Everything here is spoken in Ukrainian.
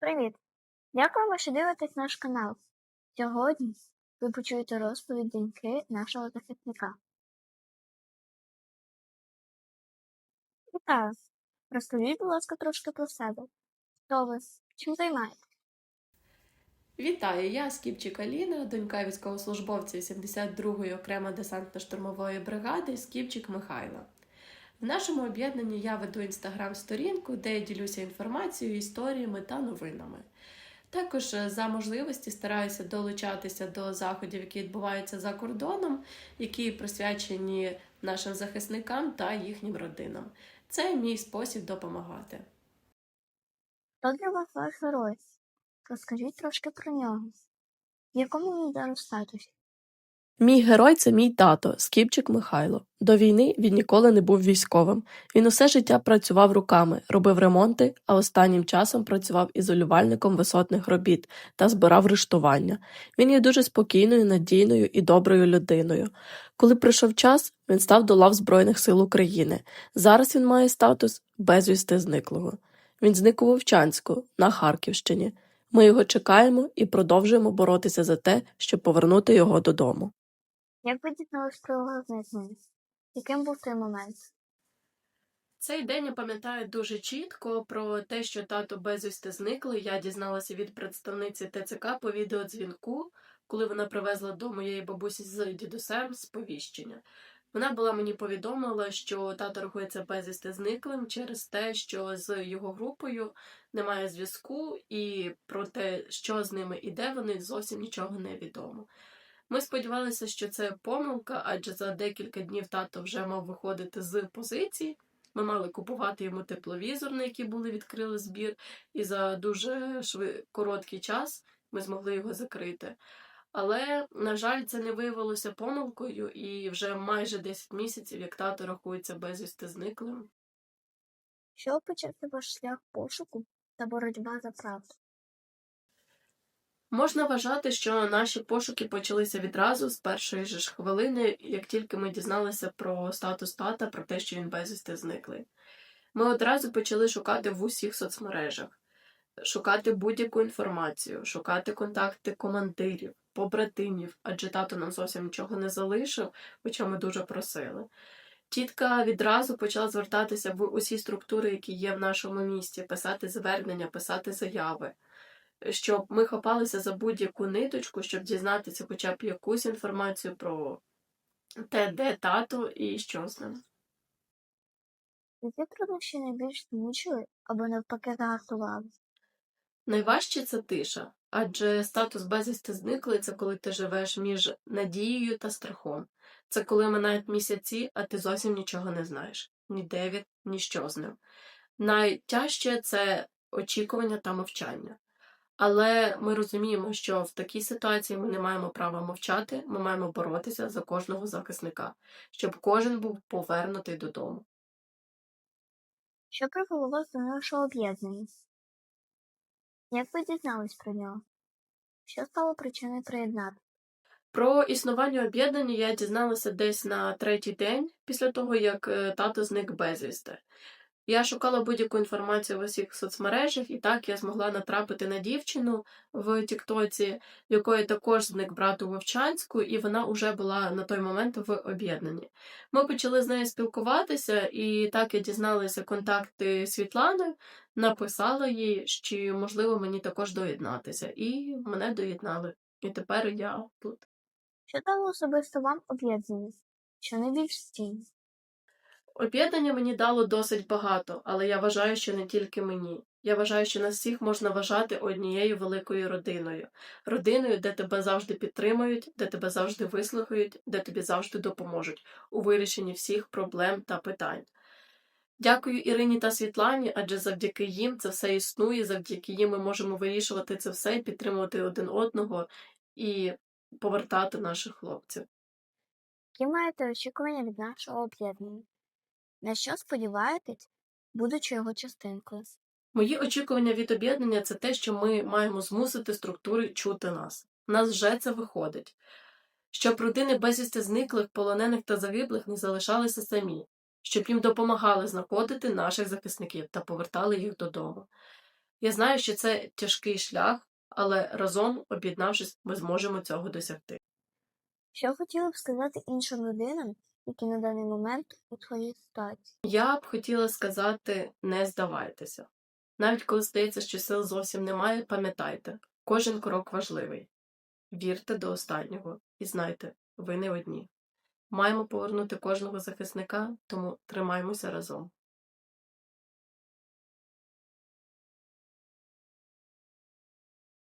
Привіт! Дякуємо, що дивитесь наш канал. Сьогодні ви почуєте розповідь доньки нашого захисника. Вітаю! Розкажіть, будь ласка, трошки про себе. Хто ви? Чим займаєтесь? Вітаю, я Скіпчик Аліна, донька військовослужбовця 72-ї окремо десантно-штурмової бригади Скіпчик Михайла. В нашому об'єднанні я веду інстаграм-сторінку, де я ділюся інформацією, історіями та новинами. Також е, за можливості стараюся долучатися до заходів, які відбуваються за кордоном, які присвячені нашим захисникам та їхнім родинам. Це мій спосіб допомагати. Хто для вас ваш герой? Розкажіть трошки про нього. В якому він зараз статусі? Мій герой це мій тато, Скіпчик Михайло. До війни він ніколи не був військовим. Він усе життя працював руками, робив ремонти, а останнім часом працював ізолювальником висотних робіт та збирав рештування. Він є дуже спокійною, надійною і доброю людиною. Коли прийшов час, він став до лав Збройних сил України. Зараз він має статус безвісти зниклого. Він зник у Вовчанську на Харківщині. Ми його чекаємо і продовжуємо боротися за те, щоб повернути його додому. Як ви дізнались про його зникнення? Яким був той момент? Цей день я пам'ятаю дуже чітко про те, що тато безвісти зникли. Я дізналася від представниці ТЦК по відеодзвінку, коли вона привезла до моєї бабусі з дідусем сповіщення. Вона була мені повідомила, що тато рахується безвісти зниклим через те, що з його групою немає зв'язку, і про те, що з ними і де вони, зовсім нічого не відомо. Ми сподівалися, що це помилка, адже за декілька днів тато вже мав виходити з позиції. Ми мали купувати йому тепловізор, на який були відкрили збір, і за дуже шви... короткий час ми змогли його закрити. Але, на жаль, це не виявилося помилкою, і вже майже 10 місяців, як тато рахується безвісти зниклим. Що почався ваш шлях пошуку та боротьба за правду? Можна вважати, що наші пошуки почалися відразу з першої ж хвилини, як тільки ми дізналися про статус тата, про те, що він безвісти зниклий. Ми одразу почали шукати в усіх соцмережах, шукати будь-яку інформацію, шукати контакти командирів, побратимів, адже тато нам зовсім нічого не залишив, хоча ми дуже просили. Тітка відразу почала звертатися в усі структури, які є в нашому місті, писати звернення, писати заяви щоб ми хапалися за будь-яку ниточку, щоб дізнатися хоча б якусь інформацію про те, де тато і що з ним. Які труднощі найбільш змучили або навпаки загартували? Найважче це тиша, адже статус безвісти зниклий це коли ти живеш між надією та страхом. Це коли минають місяці, а ти зовсім нічого не знаєш ні де він, ні що з ним. Найтяжче це очікування та мовчання. Але ми розуміємо, що в такій ситуації ми не маємо права мовчати, ми маємо боротися за кожного захисника, щоб кожен був повернутий додому. Що привело вас до нашого об'єднання? Як ви дізнались про нього? Що стало причиною приєднати? Про існування об'єднання я дізналася десь на третій день після того, як е, тато зник безвісти. Я шукала будь-яку інформацію в усіх соцмережах, і так я змогла натрапити на дівчину в Тіктоці, якої також зник брат у Вовчанську, і вона вже була на той момент в об'єднанні. Ми почали з нею спілкуватися, і так я дізналася контакти Світлани, написала їй, що можливо мені також доєднатися, і мене доєднали. І тепер я тут. Що дало особисто вам об'єднання? Що найбільш стійне? Об'єднання мені дало досить багато, але я вважаю, що не тільки мені. Я вважаю, що нас всіх можна вважати однією великою родиною. Родиною, де тебе завжди підтримують, де тебе завжди вислухають, де тобі завжди допоможуть у вирішенні всіх проблем та питань. Дякую Ірині та Світлані, адже завдяки їм це все існує, завдяки їм ми можемо вирішувати це все, підтримувати один одного і повертати наших хлопців. Які маєте очікування від нашого об'єднання? На що сподіваєтесь, будучи його частинкою? Мої очікування від об'єднання це те, що ми маємо змусити структури чути нас. У нас вже це виходить. Щоб родини безвісти зниклих, полонених та загиблих не залишалися самі, щоб їм допомагали знаходити наших захисників та повертали їх додому. Я знаю, що це тяжкий шлях, але разом, об'єднавшись, ми зможемо цього досягти. Що хотіли б сказати іншим людинам, які на даний момент у твоїй ситуації? Я б хотіла сказати: не здавайтеся. Навіть коли здається, що сил зовсім немає, пам'ятайте, кожен крок важливий. Вірте до останнього і знайте, ви не одні. Маємо повернути кожного захисника, тому тримаймося разом.